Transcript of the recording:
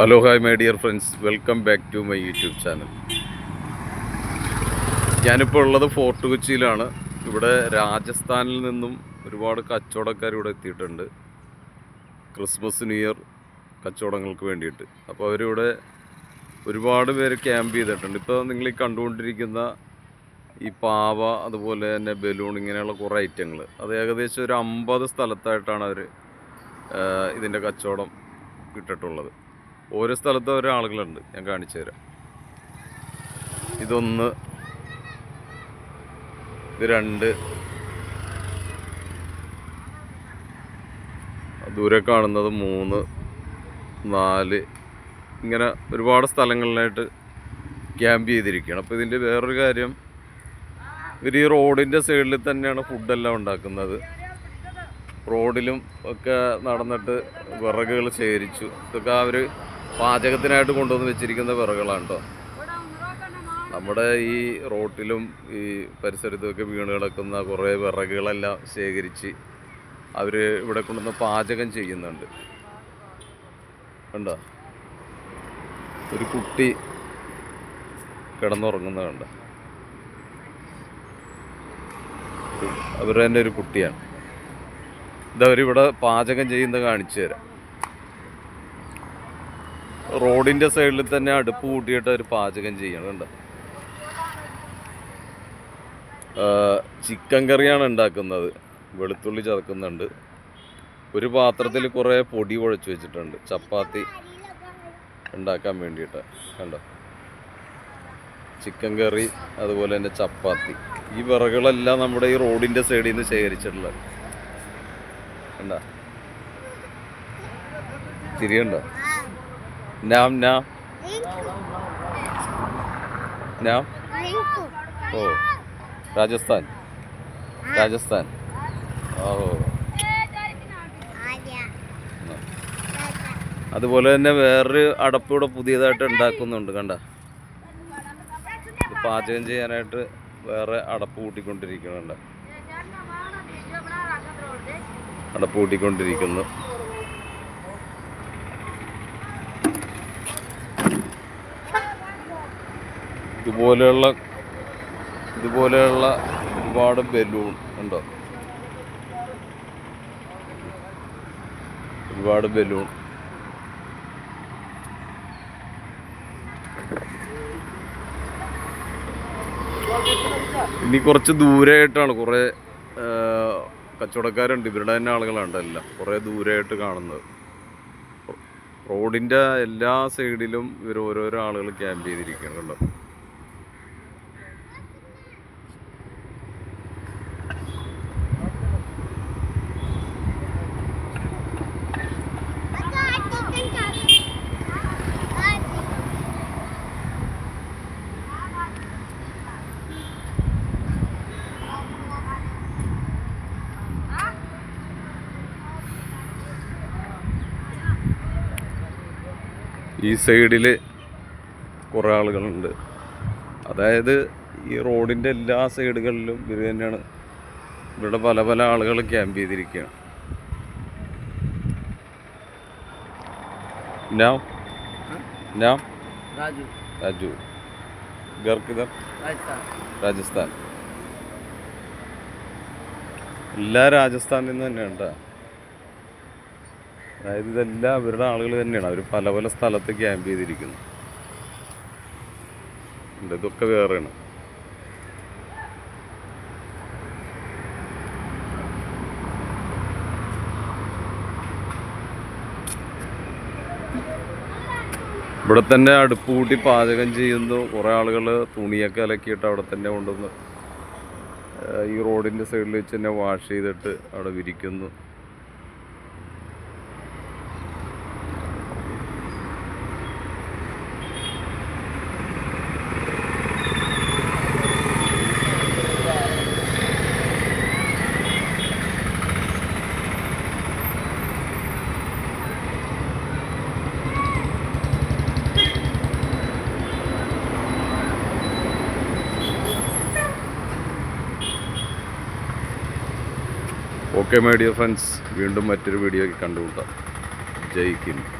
Hello hi my dear friends welcome back to my YouTube channel ഞാനിപ്പോൾ ഉള്ളത് fort കൊച്ചിയിലാണ്. ഇവിടെ രാജസ്ഥാനിൽ നിന്നും ഒരുപാട് കച്ചവടക്കാർ ഇവിടെ എത്തിയിട്ടുണ്ട്. ക്രിസ്മസ് ന്യൂ ഇയർ കച്ചവടങ്ങൾക്ക് വേണ്ടിയിട്ട്. അപ്പോൾ അവരിവിടെ ഒരുപാട് പേര് ക്യാമ്പ് ചെയ്തിട്ടുണ്ട്. ഇപ്പോൾ നിങ്ങൾ ഈ കണ്ടുകൊണ്ടിരിക്കുന്ന ഈ പാവ അതുപോലെ തന്നെ ബലൂൺ ഇങ്ങനെയുള്ള കുറേ ഐറ്റങ്ങൾ അത് ഏകദേശം ഒരു അമ്പത് സ്ഥലത്തായിട്ടാണ് അവർ ഇതിന്റെ കച്ചവടം ഇട്ടിട്ടുള്ളത്. ഓരോ സ്ഥലത്തും ഓരോ ആളുകളുണ്ട്. ഞാൻ കാണിച്ചു തരാം. ഇതൊന്ന് ഇത് രണ്ട് ദൂരെ കാണുന്നത് മൂന്ന് നാല് ഇങ്ങനെ ഒരുപാട് സ്ഥലങ്ങളിലായിട്ട് ക്യാമ്പ് ചെയ്തിരിക്കുകയാണ്. അപ്പോൾ ഇതിന്റെ വേറൊരു കാര്യം ഇവർ ഈ റോഡിന്റെ സൈഡിൽ തന്നെയാണ് ഫുഡെല്ലാം ഉണ്ടാക്കുന്നത്. റോഡിലും ഒക്കെ നടന്നിട്ട് വിറകുകൾ ശേഖരിച്ചു. ഇതൊക്കെ അവർ പാചകത്തിനായിട്ട് കൊണ്ടുവന്ന് വെച്ചിരിക്കുന്ന വിറകളാണ് കേട്ടോ നമ്മുടെ ഈ റോട്ടിലും ഈ പരിസരത്തുമൊക്കെ വീണ് കിടക്കുന്ന കുറേ വിറകുകളെല്ലാം ശേഖരിച്ച് അവർ ഇവിടെ കൊണ്ടുവന്ന് പാചകം ചെയ്യുന്നുണ്ട്. കണ്ടോ? ഒരു കുട്ടി കിടന്നുറങ്ങുന്നത് കണ്ടോ? അവരുടെ തന്നെ ഒരു കുട്ടിയാണ്. ഇതവരിവിടെ പാചകം ചെയ്യുന്നത് കാണിച്ചു തരാം. റോഡിന്റെ സൈഡിൽ തന്നെ അടുപ്പ് കൂട്ടിയിട്ട് അവർ പാചകം ചെയ്യണുണ്ട് ചിക്കൻ കറിയാണ് ഉണ്ടാക്കുന്നത്. വെളുത്തുള്ളി ചതക്കുന്നുണ്ട് ഒരു പാത്രത്തിൽ കുറേ പൊടി കുഴച്ച് വെച്ചിട്ടുണ്ട്. ചപ്പാത്തി ഉണ്ടാക്കാൻ വേണ്ടിയിട്ട്. കണ്ടോ? ചിക്കൻ കറി അതുപോലെ തന്നെ ചപ്പാത്തി. ഈ വിറകുകളെല്ലാം നമ്മുടെ ഈ റോഡിന്റെ സൈഡിൽ നിന്ന് ശേഖരിച്ചിട്ടുള്ളത്. കണ്ട? തിരിയുണ്ടോ? നാം no. No? Oh. Rajasthan Rajasthan ഓ അതുപോലെ തന്നെ വേറൊരു അടപ്പ് ഇവിടെ പുതിയതായിട്ട് ഉണ്ടാക്കുന്നുണ്ട് കണ്ട പാചകം ചെയ്യാനായിട്ട് വേറെ അടപ്പ് കൂട്ടിക്കൊണ്ടിരിക്കുന്നുണ്ട് അടപ്പ് കൂട്ടിക്കൊണ്ടിരിക്കുന്നു ഇതുപോലെയുള്ള ഇതുപോലെയുള്ള ഒരുപാട് ബലൂൺ ഉണ്ടോ? ഒരുപാട് ബലൂൺ. ഇനി കുറച്ച് ദൂരെയായിട്ടാണ് കുറേ കച്ചവടക്കാരുണ്ട്. ഇവരുടെ തന്നെ ആളുകളുണ്ട് എല്ലാം. കുറേ ദൂരെയായിട്ട് കാണുന്നത്. റോഡിന്റെ എല്ലാ സൈഡിലും ഇവർ ഓരോരോ ആളുകൾ ക്യാമ്പ് ചെയ്തിരിക്കുകയാണ് കണ്ടോ ഈ സൈഡിൽ കുറേ ആളുകളുണ്ട് അതായത് ഈ റോഡിൻ്റെ എല്ലാ സൈഡുകളിലും ഇവർ തന്നെയാണ് ഇവിടെ പല പല ആളുകൾ ക്യാമ്പ് ചെയ്തിരിക്കുകയാണ് നാം നാം राजू രാജു घर किधर राजस्थान രാജസ്ഥാൻ എല്ലാ രാജസ്ഥാനിൽ നിന്ന് തന്നെയാണ് ട്ടോ. അതായത് ഇതെല്ലാം അവരുടെ ആളുകൾ തന്നെയാണ്. അവർ പല പല സ്ഥലത്ത് ക്യാമ്പ് ചെയ്തിരിക്കുന്നു. ഇതൊക്കെ വേറെയാണ്. ഇവിടെ തന്നെ അടുപ്പ് കൂട്ടി പാചകം ചെയ്യുന്നു. കുറേ ആളുകൾ തുണിയൊക്കെ അലക്കിയിട്ട് അവിടെ തന്നെ കൊണ്ടുവന്ന് ഈ റോഡിന്റെ സൈഡിൽ വെച്ച് തന്നെ വാഷ് ചെയ്തിട്ട് അവിടെ വിരിക്കുന്നു. ഓക്കെ മൈ ഡിയർ ഫ്രണ്ട്സ് വീണ്ടും മറ്റൊരു വീഡിയോ കണ്ടുമുട്ടാം. ജയ് ഹിന്ദ്.